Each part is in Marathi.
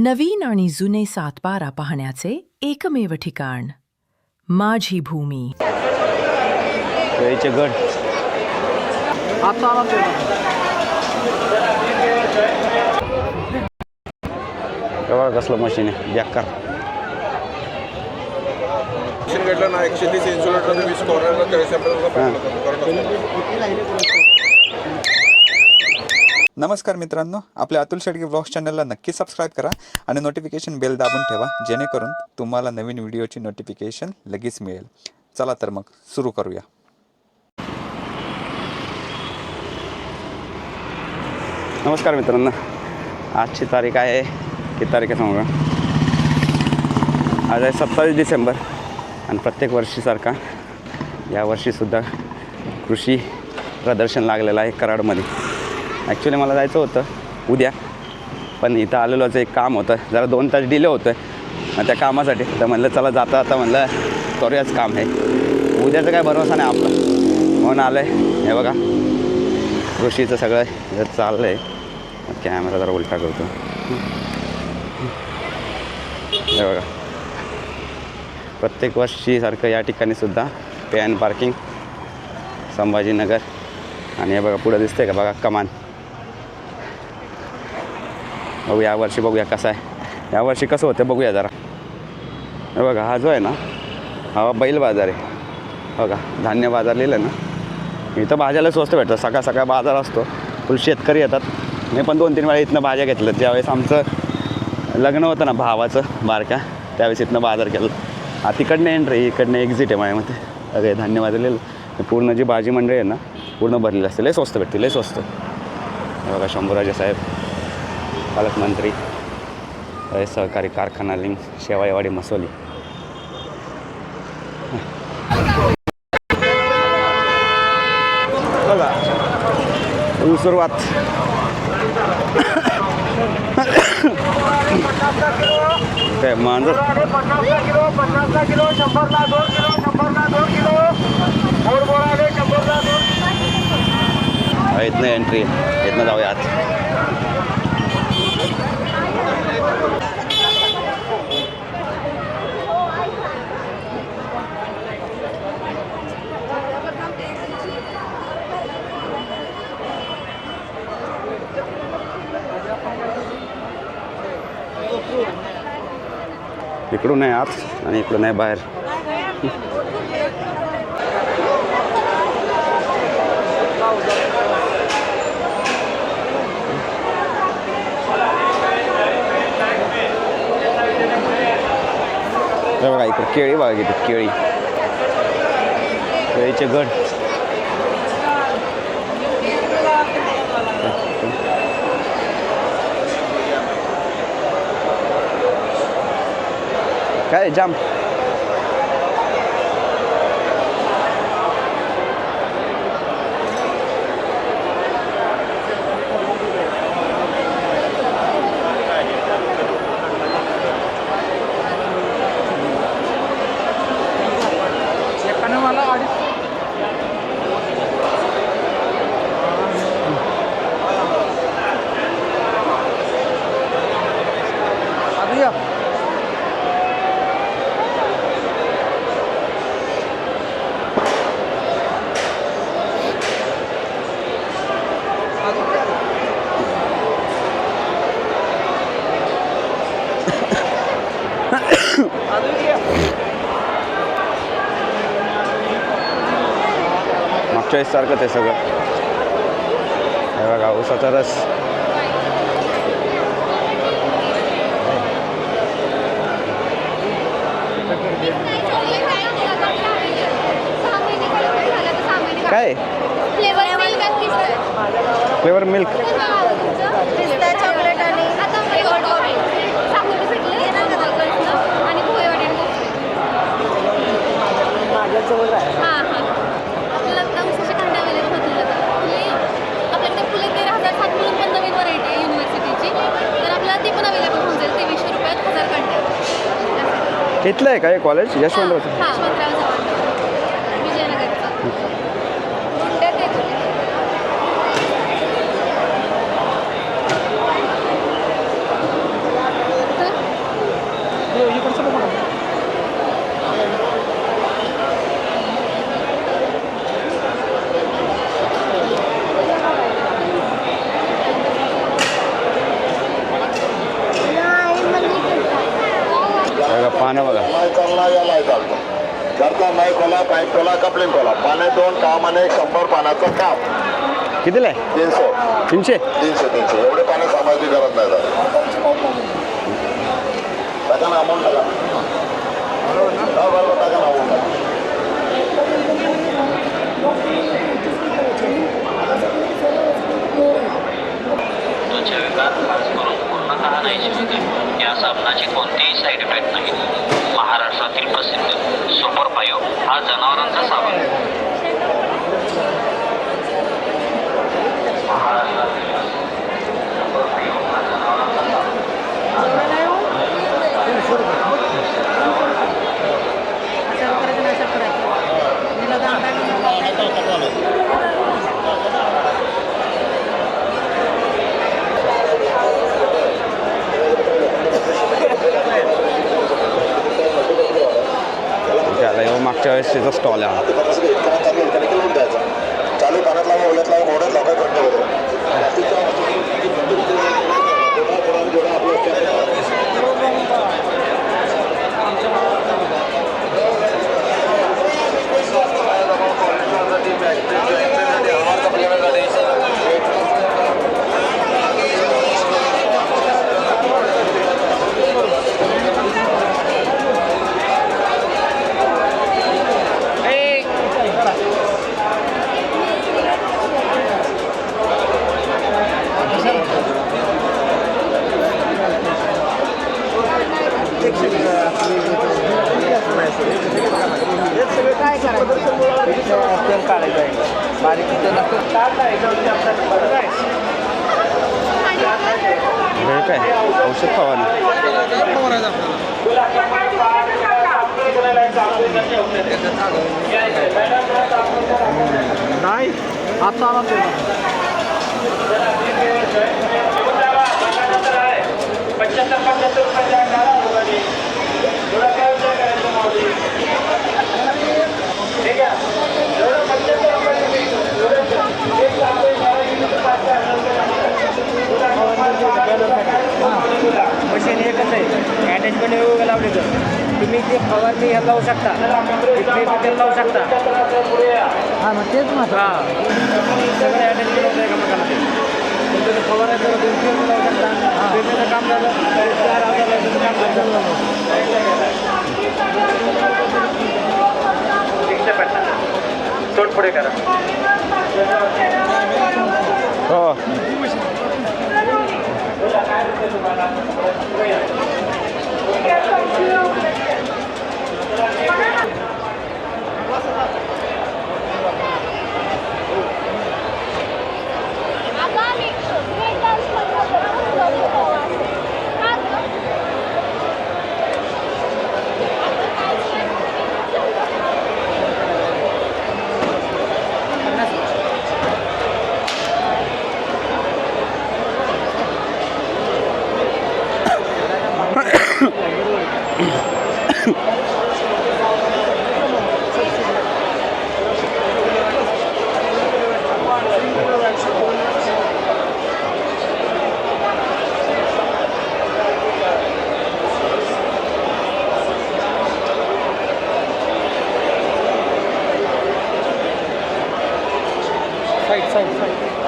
नवीन आणि जुने सातबारा पाहण्याचे एकमेव ठिकाण माझी भूमी. गड. कसलं मशीन आहे. बेकार मशीन घेतलं ना एकशे तीस इन्सुलेटर वीस कॉर्नरला काही नमस्कार मित्रांनो आपल्या अतुल शेडगे ब्लॉग्स चॅनलला नक्की सबस्क्राईब करा आणि नोटिफिकेशन बेल दाबून ठेवा जेणेकरून तुम्हाला नवीन व्हिडिओची नोटिफिकेशन लगेच मिळेल. चला तर मग सुरू करूया. नमस्कार मित्रांनो आजची तारीख आहे किती तारीख आहे सांगा? आज आहे सत्तावीस डिसेंबर आणि प्रत्येक वर्षीसारखा यावर्षीसुद्धा कृषी प्रदर्शन लागलेलं आहे कराडमध्ये. ॲक्च्युली मला जायचं होतं उद्या. पण इथं आलेलोच एक काम होतं. जरा दोन तास डिले होतं आहे त्या कामासाठी. तर म्हणलं चला जाता आता म्हणलं करूयाच काम आहे उद्याचं काय भरोसा नाही आपला. म्हणून आलं आहे हे बघा. कृषीचं सगळं हे चाललं आहे कॅमेरा जरा उलटा करतो. हे बघा. प्रत्येक वर्षीसारखं या ठिकाणी सुद्धा पॅन पार्किंग संभाजीनगर. आणि हे बघा पुढं दिसतंय का? बघा कमान. बघू यावर्षी बघूया कसं आहे. यावर्षी कसं होतं बघूया जरा. हे बघा हा जो आहे ना हा बैल बाजार आहे. बघा धान्य बाजार लिहिलं ना. इथं भाज्याला स्वस्त भेटतं सकाळ सकाळ बाजार असतो. फुल शेतकरी येतात. मी पण दोन तीन वेळा इथनं भाज्या घेतल्या ज्यावेळेस आमचं लग्न होतं ना भावाचं बारक्या त्यावेळेस इथनं बाजार केलं. हा तिकडनं एंट्री इकडनं एक्झिट आहे माझ्यामध्ये अरे धान्य बाजार लिहिलं पूर्ण जी भाजी मंडळी आहे ना पूर्ण भरलेली असते. लय स्वस्त भेटते लय स्वस्त. बघा शंभूराजे साहेब. पालकमंत्री सहकारी कारखाना लिंक शेवाळेवाडी मसोली. सुरुवात. काय मांजर? इथनं एंट्री इथनं जाऊया आज इकडून आहे आत आणि इकडून आहे बाहेर. बघा इकडे केळी बघा किती केळी. केळीचे गड. काय जाम सारखं ते सगळं. हे बघा ऊसाचा रस. काय? फ्लेवर मिल्क आणि पिस्ता फ्लेवर मिल्क पिस्ता चॉकलेट आणि आता साखर भेटले आणि पोहेवाडी हां हां आपल्याला आता उसाचे कांडे अवेलेबल होतील आता फुले आपल्याकडे फुले तेरा हजार सात म्हणून पण नवीन व्हरायटी आहे युनिव्हर्सिटीची तर आपल्याला ती पण अवेलेबल होऊन जाईल तेवीसशे रुपयात हजार कांडे इथलं आहे का हे कॉलेज यशवंतराव हां यशवंतराव चव्हाण पानं बघा. नाही चालला याला चालतो. घरचा नाही खोला पाईप खोला कपलिंग खोला. पाने दोन कामाने शंभर पाण्याचं काम. कितीला आहे? तीनशे. तीनशे? तीनशे तीनशे. एवढे पाणी सांभाळायची गरज नाही दादा टाका ना अमाऊंट टाका. हा, बरोबर टाका ना अमाऊंट टाका त्वचा विकास खास करून पूर्णतः नाही आहे. या साबणाचे कोणतेही साईड इफेक्ट नाही. महाराष्ट्रातील प्रसिद्ध सुपर पायो हा जनावरांचा साबण आहे त्याला येऊ मागच्या वेळेस त्याचा स्टॉल आहे हा. कसं काय? इतकं चालू आहे, त्याने केलं द्यायचं चालू पाण्यात लावून ओल्यात लावून लावून काय? फरक नाही हे काय औषध फवारणी पंच्याहत्तर पंच्याहत्तर रुपयाच्या अकरा रुपये थोडा काय विचार करायचा माऊली ठीक आहे एवढं पंच्याहत्तर रुपयाचे एवढं एक लाख रुपये बारा किलो पाचशे मशीन एकच आहे. अटॅचमेंट वेगवेगळं लावले तर तुम्ही ते फवारणी ह्याला लावू शकता. ट्रीटमेंट लावू शकता. हां मग तेच मग हां. सगळे अटॅचमेंट होतं एकामेकाला ते पण तुम्ही फवारा लावू शकता. काम झालं चार हजार काम तोड पुढे करा. हो. Thank you. Side side side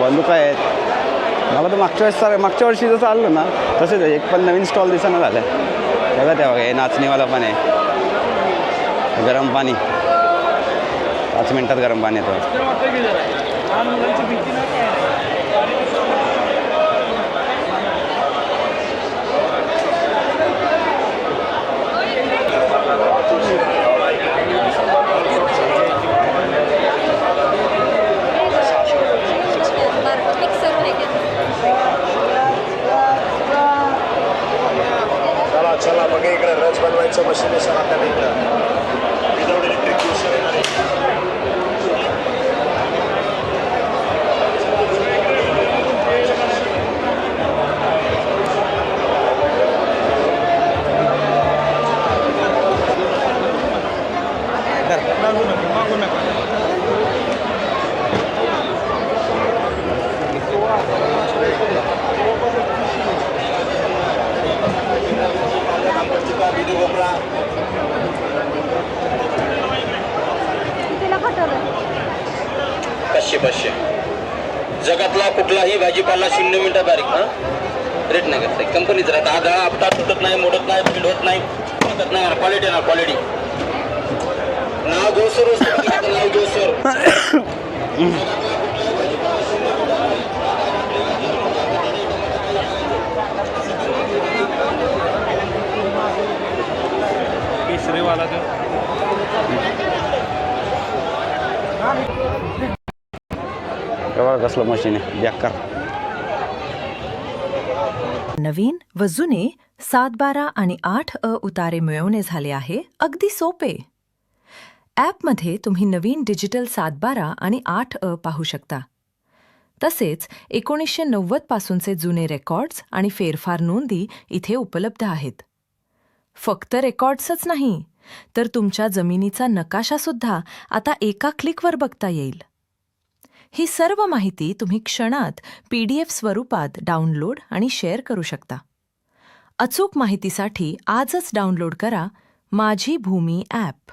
बंदूक आहेत मला तर मागच्या वेळेस मागच्या वर्षी जसं आलं ना तसेच आहे. एक पण नवीन स्टॉल दिसाना झालं बघा त्या बघा हे नाचणीवाला पण आहे. गरम पाणी. पाच मिनटात गरम पाणी येतं मिक्सर वगैरे चला चला मग इकडे रस बनवायचं मशीन आहे सर आपल्याला इकडं विदाउट इलेक्ट्रिक ज्युसर येणार आहे पाचशे पाचशे जगातला कुठलाही भाजीपाला शून्य मिनिटं बारीक हा रेट नाही करता हा राहत आपटा तुटत नाही मोडत नाही बिल्ड होत नाही. तुटत नाही क्वालिटी ना क्वालिटी नाव जोसर सर नाव जोसर सर. बघा कसलं मशीन आहे बेकार. नवीन व जुने सात बारा आणि आठ अ उतारे मिळवणे झाले आहे. अगदी सोपे. ॲपमध्ये तुम्ही नवीन डिजिटल सातबारा आणि आठ अ पाहू शकता. तसेच एकोणीसशे नव्वद पासूनचे जुने रेकॉर्ड्स आणि फेरफार नोंदी इथे उपलब्ध आहेत. फक्त रेकॉर्ड्सच नाही तर तुमच्या जमिनीचा नकाशासुद्धा आता एका क्लिकवर बघता येईल. ही सर्व माहिती तुम्ही क्षणात पी डी एफ स्वरूपात डाउनलोड आणि शेअर करू शकता. अचूक माहितीसाठी आजच डाउनलोड करा माझी भूमी ॲप.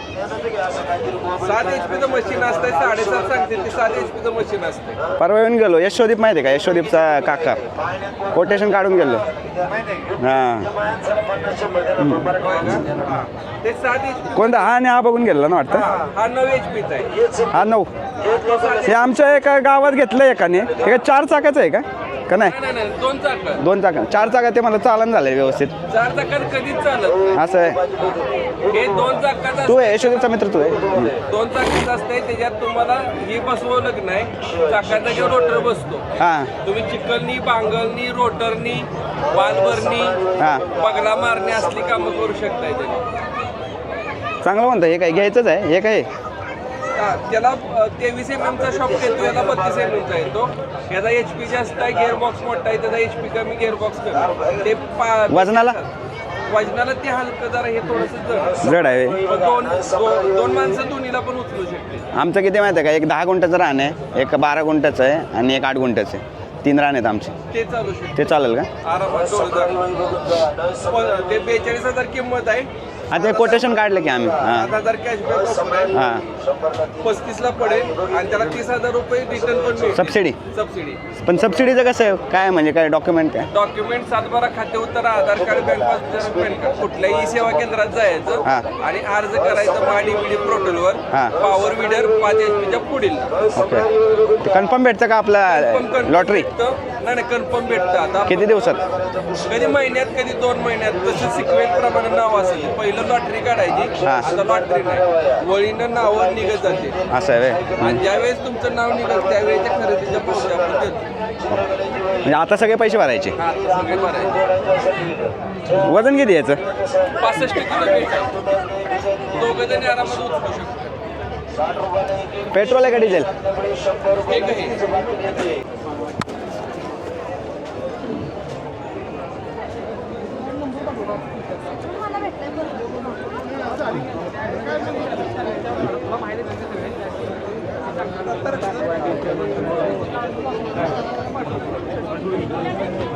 सात एच पीचं मशीन असतंय साडेसात सांगते ते सात एच पीचं मशीन असते परवा येऊन गेलो यशोदीप माहिती आहे का? यशोदीपचा काका. कोटेशन काढून गेलो. हां. ते सात एच कोणता? हा आणि हा बघून गेलेला ना वाटतं? हा नऊ एच पीचा आहे. हा नऊ. हे आमच्या एका गावात घेतलं एकाने. हे काय चार चाकाचं आहे का? का नाही? दोन चाक. दोन चाका. चार चाका ते मला चालन झालंय व्यवस्थित. चार चाकात कधीच चालत नाही. असं आहे. हे दोन चाकात तू आहे यशोदीपचा मित्र तू आहे. दोन चाकात असतंय त्याच्यात तुम्हाला हे बसवलं नाही चाकाचा किंवा रोटर बसतो हां. तुम्ही चिकलनी बांगलनी रोटरनी वालभरणी हां. बगला मारणी असली कामं करू शकताय त्याने. चांगलं म्हणतं हे काय घ्यायचंच आहे हे काय? हा, त्याला तेवीस एम एमचा शॉप येतो याला बत्तीस एम एमचा येतो. याचा एच पी जास्त आहे गिअर बॉक्स मोठा आहे त्याचा एच पी कमी गिअर बॉक्स कमी. ते पा- वजनाला? वजनाला ते हलकं जरा हे थोडंसं जड आहे. दोन दो- दोन माणसं दोन्हीला पण उचलू शकते आमचं किती माहिती आहे का? एक दहा गुंठाचं रान आहे एक बारा गुंठाचं आहे आणि एक आठ गुंठाचं आहे. तीन रान आहेत आमचे. ते चालू शकते ते चालेल का? आरामात. ते बेचाळीस हजार किंमत आहे. हा ते कोटेशन काढलं की आम्ही. सात हां. हजार कॅशबॅक ऑफर आहे हां. पस्तीसला पडेल आणि त्याला तीस हजार रुपये रिटर्न पण मिळेल सबसिडी सबसिडी पण सबसिडीचं कसं आहे? काय म्हणजे काय डॉक्युमेंट काय? डॉक्युमेंट सातबारा खाते उत्तर Aadhaar card bank passbook PAN card कुठल्याही सेवा केंद्रात हा. जायचं आणि अर्ज करायचं माडी बिडी पोर्टलवर हा. पॉवर विडर पाच एच पीच्या पुढील. ओके कन्फर्म भेटतं का आपला लॉटरी नाही नाही कन्फर्म भेटतं आता किती दिवसात? कधी महिन्यात कधी दोन महिन्यात. तसं सिक्वेल प्रमाणे नाव असेल. पहिलं लॉटरी काढायची हा. आता लॉटरी नाही. वळीनं नावं निघत जाते. असं आहे व्हय. आणि ज्यावेळेस तुमचं नाव निघत त्यावेळेच्या खरेदीच्या पैसे आपण देतो म्हणजे आता सगळे पैसे भरायचे? हा, आता सगळे भरायचे. वजन किती याचं? पासष्ट किलो दोघं जणी आरामात उचलू शकतो पेट्रोल आहे का डिझेल? आहे. Thank you.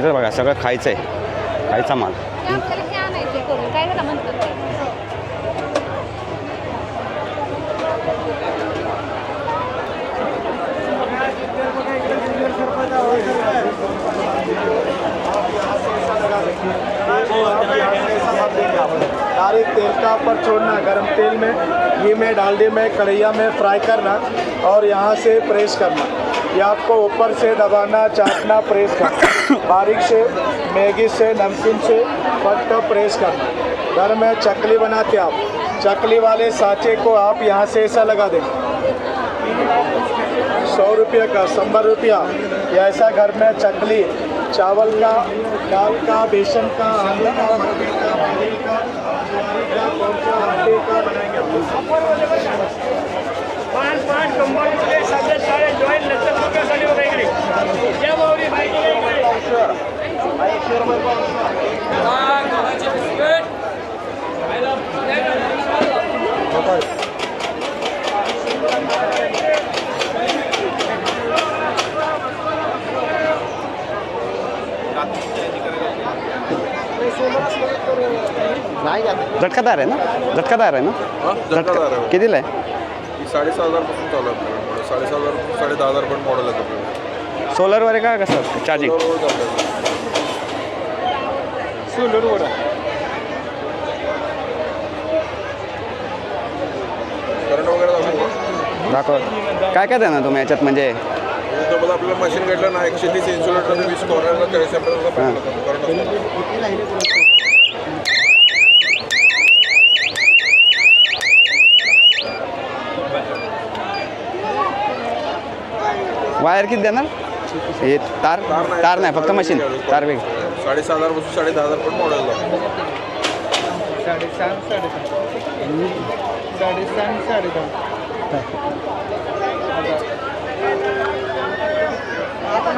इथं बघा सगळं खायचं आहे खायचा माल. ते हे ते? डायरेक्ट तेल का ऊपर छोड़ना गर्म तेल में घी में डालडे में कढ़ैया में फ्राई करना और यहाँ से प्रेस करना। ये आपको ऊपर से दबाना चाटना प्रेस करना। बारीक से, मैगी से, नमकीन से पट प्रेस करना। घर में चकली बनाते आप। चकली वाले सांचे को आप यहाँ से ऐसा लगा दें। सौ रुपये का, सत्तर रुपया। या ऐसा घर में चकली, चावल का, दाल का, बेसन का, आलू का मटर का बाजरे का पाच पाच सगळे सारे बघा इकडे या भाऊनी बाईक झटकादार आहे ना? झटकादार आहे ना? झटकादार आहे. कितीला आहे? साडेसहा हजारपासून चालू आहे. साडेसहा हजार साडे दहा हजार पण मॉडेल आहे सोलरवर आहे का? कसं? चार्जिंग सोलरवर दाखवू. काय काय देणार तुम्ही याच्यात म्हणजे? आपल्याला मशीन घेतलं ना एकशे तीस इन्सुलेटर वीस कॉर्नरला आपल्याला. वायर किती देणार? हे तार? तार नाही फक्त मशीन. तार वेग. साडेसहा हजारपासून साडे दहा हजार पण मॉडेल साडेसहा साडेसहा साडेसहा साडेदहा. अच्छा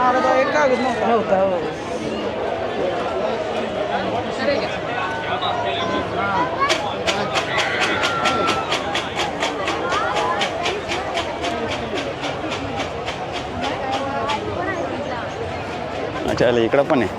आलं इकडं पण आहे.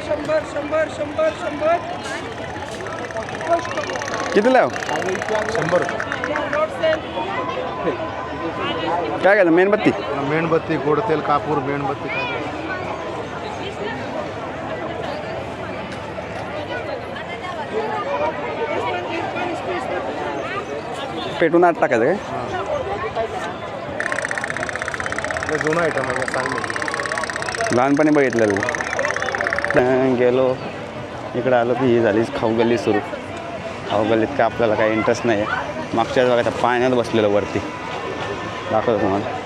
शंभर शंभर शंभर हो? काय काय मेणबत्ती? मेणबत्ती गोड तेल कापूर मेणबत्ती पेटून आत टाकायचं काय? जुना आयटम आहे चांगलं लहानपणी बघितलेलं. अं, गेलो. इकडं आलो की ही झालीच खाऊ गल्ली सुरू. खाऊ गल्लीत काय आपल्याला काही इंटरेस्ट नाही आहे मागच्याच बघा त्या पाण्यात बसलेलं वरती. दाखवतो तुम्हाला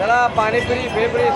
चला पाणीपुरी फेपुरी